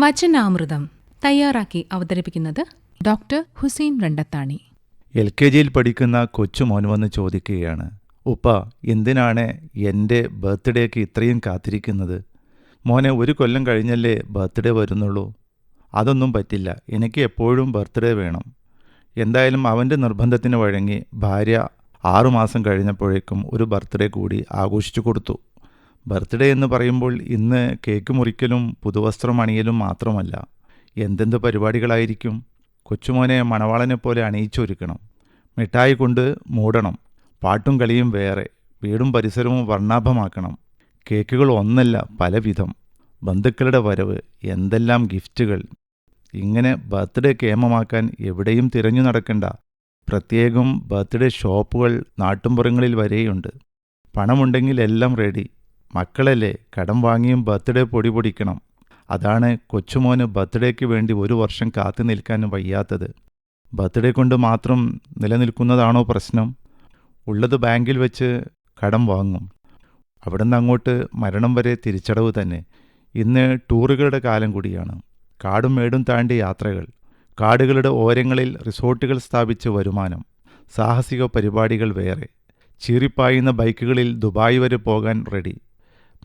വചനാമൃതം തയ്യാറാക്കി അവതരിപ്പിക്കുന്നത് doctor Hussain Randathani. L K ജിയിൽ പഠിക്കുന്ന കൊച്ചു മോൻ വന്ന് ചോദിക്കുകയാണ് ഉപ്പ എന്തിനാണ് എന്റെ ബർത്ത്ഡേക്ക് ഇത്രയും കാത്തിരിക്കുന്നത്? മോനെ ഒരു കൊല്ലം കഴിഞ്ഞല്ലേ ബർത്ത്ഡേ വരുന്നുള്ളൂ. അതൊന്നും പറ്റില്ല എനിക്ക് എപ്പോഴും ബർത്ത്ഡേ വേണം. എന്തായാലും അവന്റെ നിർബന്ധത്തിന് വഴങ്ങി ഭാര്യ ആറുമാസം കഴിഞ്ഞപ്പോഴേക്കും ഒരു ബർത്ത്ഡേ കൂടി ആഘോഷിച്ചു കൊടുത്തു. ബർത്ത്ഡേ എന്ന് പറയുമ്പോൾ ഇന്ന് കേക്ക് മുറിക്കലും പുതുവസ്ത്രം അണിയലും മാത്രമല്ല. എന്തെന്ത് പരിപാടികളായിരിക്കും? കൊച്ചുമോനെ മണവാളനെ പോലെ അണിയിച്ചൊരുക്കണം. മിഠായി കൊണ്ട് മൂടണം. പാട്ടും കളിയും വേറെ. വീടും പരിസരവും വർണാഭമാക്കണം. കേക്കുകൾ ഒന്നല്ല പലവിധം. ബന്ധുക്കളുടെ വരവ് എന്തെല്ലാം ഗിഫ്റ്റുകൾ. ഇങ്ങനെ ബർത്ത്ഡേ കേമമാക്കാൻ എവിടെയും തിരഞ്ഞു നടക്കണ്ട. പ്രത്യേകം ബർത്ത്ഡേ ഷോപ്പുകൾ നാട്ടുംപുറങ്ങളിൽ വരെയുണ്ട്. പണമുണ്ടെങ്കിൽ എല്ലാം റെഡി. മക്കളല്ലേ കടം വാങ്ങിയും ബർത്ത്ഡേ പൊടി പൊടിക്കണം. അതാണ് കൊച്ചുമോന് ബർത്ത്ഡേക്ക് വേണ്ടി ഒരു വർഷം കാത്തു നിൽക്കാൻ വയ്യാത്തത്. ബർത്ത്ഡേ കൊണ്ട് മാത്രം നിലനിൽക്കുന്നതാണോ പ്രശ്നം? ഉള്ളത് ബാങ്കിൽ വെച്ച് കടം വാങ്ങും. അവിടുന്ന് അങ്ങോട്ട് മരണം വരെ തിരിച്ചടവ് തന്നെ. ഇന്ന് ടൂറുകളുടെ കാലം കൂടിയാണ്. കാടും മേടും താണ്ടി യാത്രകൾ. കാടുകളുടെ ഓരങ്ങളിൽ റിസോർട്ടുകൾ സ്ഥാപിച്ച് വരുമാനം. സാഹസിക പരിപാടികൾ വേറെ. ചീറിപ്പായുന്ന ബൈക്കുകളിൽ ദുബായ് വരെ പോകാൻ റെഡി.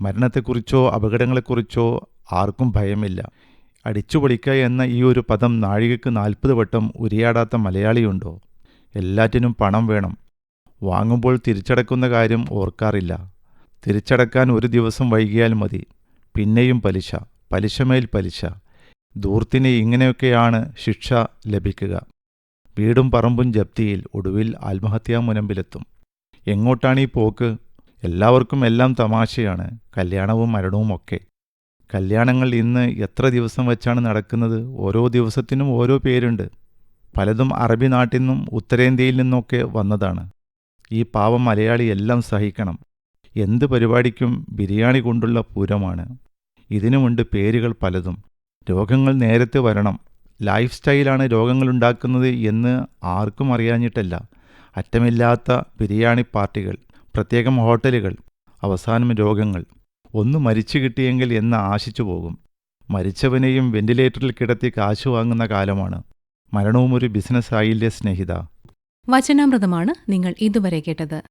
മരണത്തെക്കുറിച്ചോ അപകടങ്ങളെക്കുറിച്ചോ ആർക്കും ഭയമില്ല. അടിച്ചുപൊളിക്കുക എന്ന ഈ ഒരു പദം നാഴികയ്ക്ക് നാൽപ്പത് വട്ടം ഉരിയാടാത്ത മലയാളിയുണ്ടോ? എല്ലാറ്റിനും പണം വേണം. വാങ്ങുമ്പോൾ തിരിച്ചടക്കുന്ന കാര്യം ഓർക്കാറില്ല. തിരിച്ചടക്കാൻ ഒരു ദിവസം വൈകിയാൽ മതി. പിന്നെയും പലിശ പലിശമേൽ പലിശ. ദൂർത്തിന് ഇങ്ങനെയൊക്കെയാണ് ശിക്ഷ ലഭിക്കുക. വീടും പറമ്പും ജപ്തിയിൽ ഒടുവിൽ ആത്മഹത്യാ മുനമ്പിലെത്തും. എങ്ങോട്ടാണ് ഈ പോക്ക്? എല്ലാവർക്കും എല്ലാം തമാശയാണ്. കല്യാണവും മരണവും ഒക്കെ. കല്യാണങ്ങൾ ഇന്ന് എത്ര ദിവസം വെച്ചാണ് നടക്കുന്നത്? ഓരോ ദിവസത്തിനും ഓരോ പേരുണ്ട്. പലതും അറബി നാട്ടിൽ നിന്നും ഉത്തരേന്ത്യയിൽ നിന്നൊക്കെ വന്നതാണ്. ഈ പാവം മലയാളി എല്ലാം സഹിക്കണം. എന്ത് പരിപാടിക്കും ബിരിയാണി കൊണ്ടുള്ള പൂരമാണ്. ഇതിനുമുണ്ട് പേരുകൾ പലതും. രോഗങ്ങൾ നേരത്തെ വരണം. ലൈഫ് സ്റ്റൈലാണ് രോഗങ്ങളുണ്ടാക്കുന്നത് എന്ന് ആർക്കും അറിയാഞ്ഞിട്ടല്ല. അറ്റമില്ലാത്ത ബിരിയാണി പാർട്ടികൾ. പ്രത്യേകം ഹോട്ടലുകൾ അവസാനം രോഗങ്ങൾ. ഒന്ന് മരിച്ചു കിട്ടിയെങ്കിൽ എന്ന് ആശിച്ചു പോകും. മരിച്ചവനെയും വെന്റിലേറ്ററിൽ കിടത്തി കാശ് വാങ്ങുന്ന കാലമാണ്. മരണവും ഒരു ബിസിനസ് ആയില്ലേ സ്നേഹിത. വചനാമൃതമാണ് നിങ്ങൾ ഇതുവരെ കേട്ടത്.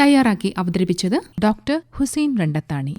തയ്യാറാക്കി അവതരിപ്പിച്ചത് ഡോക്ടർ ഹുസൈൻ രണ്ടത്താണി.